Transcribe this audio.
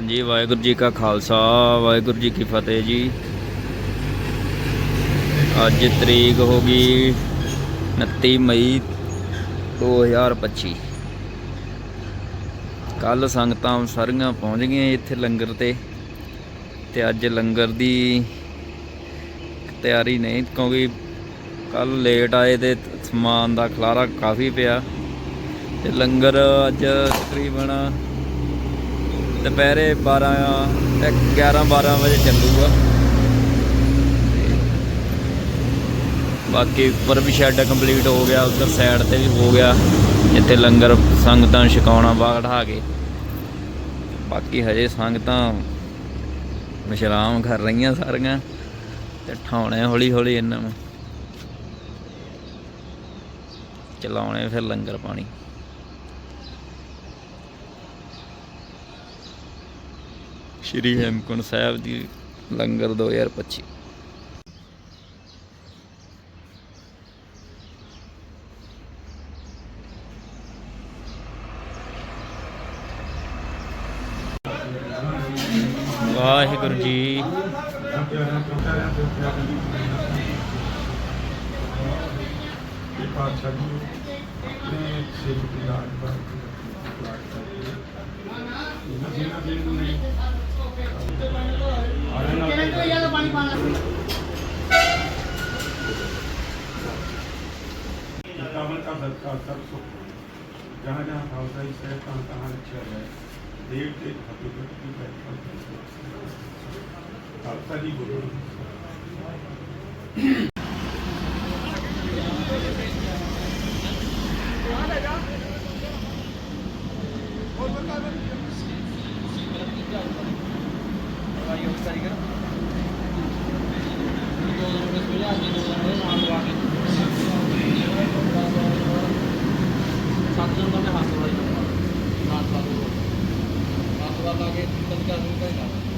ਹਾਂਜੀ, ਵਾਹਿਗੁਰੂ ਜੀ ਕਾ ਖਾਲਸਾ, ਵਾਹਿਗੁਰੂ ਜੀ ਕੀ ਫਤਿਹ ਜੀ। ਅੱਜ ਤਰੀਕ ਹੋ ਗਈ 29 ਮਈ 2025 ਕੱਲ ਸੰਗਤਾਂ ਸਾਰੀਆਂ ਪਹੁੰਚ ਗਈਆਂ ਇੱਥੇ ਲੰਗਰ ਤੇ। ਤੇ ਅੱਜ ਲੰਗਰ ਦੀ ਤਿਆਰੀ ਨਹੀਂ, ਕਿਉਂਕਿ ਕੱਲ ਲੇਟ ਆਏ ਤੇ ਸਮਾਨ ਦਾ ਖਲਾਰਾ ਕਾਫੀ ਪਿਆ। ਤੇ ਲੰਗਰ ਅੱਜ ਤਕਰੀਬਨ ਦੁਪਹਿਰੇ 12 ਤੇ 11 12 ਵਜੇ ਚੱਲੂਗਾ। ਬਾਕੀ ਉੱਪਰ ਵੀ ਸ਼ੈੱਡ ਕੰਪਲੀਟ ਹੋ ਗਿਆ, ਉੱਧਰ ਸਾਈਡ ਤੇ ਵੀ ਹੋ ਗਿਆ। ਜਿੱਥੇ ਲੰਗਰ ਸੰਗਤਾਂ ਨੂੰ ਛਕਾਉਣਾ ਬਾਗੜਾ ਕੇ। ਬਾਕੀ ਹਜੇ ਸੰਗਤਾਂ ਵਿਸ਼ਰਾਮ ਕਰ ਰਹੀਆਂ ਸਾਰੀਆਂ ਤੇ ਠਾਉਣੇ ਹੌਲੀ ਹੌਲੀ ਇਹਨਾਂ ਨੂੰ। ਚਲਾਉਣੇ ਫਿਰ ਲੰਗਰ ਪਾਣੀ। ਸ਼੍ਰੀ ਹੇਮਕੁੰਟ ਸਾਹਿਬ ਦੀ ਲੰਗਰ 2025 ਵਾਹਿਗੁਰੂ ਜੀ। ਇਹ ਪਾਤਸ਼ਾਹ ਜੀ ਆਪਣੇ ਸਿੱਖ ਦੀ ਲਾਜ जहाँ जहाँ भावसाई कहाँ कहाँ है देव की खालसा जी बोलो और बता ਸੱਤ ਜਣ ਦਾ ਮੈਂ ਹੱਥ ਵਾਲੀ ਨਾਲ ਸਾਧੂ ਹੱਥ ਵਾਲਾ ਲਾ ਕੇ ਤਨਕਾ ਨੂੰ ਕਹਿੰਦਾ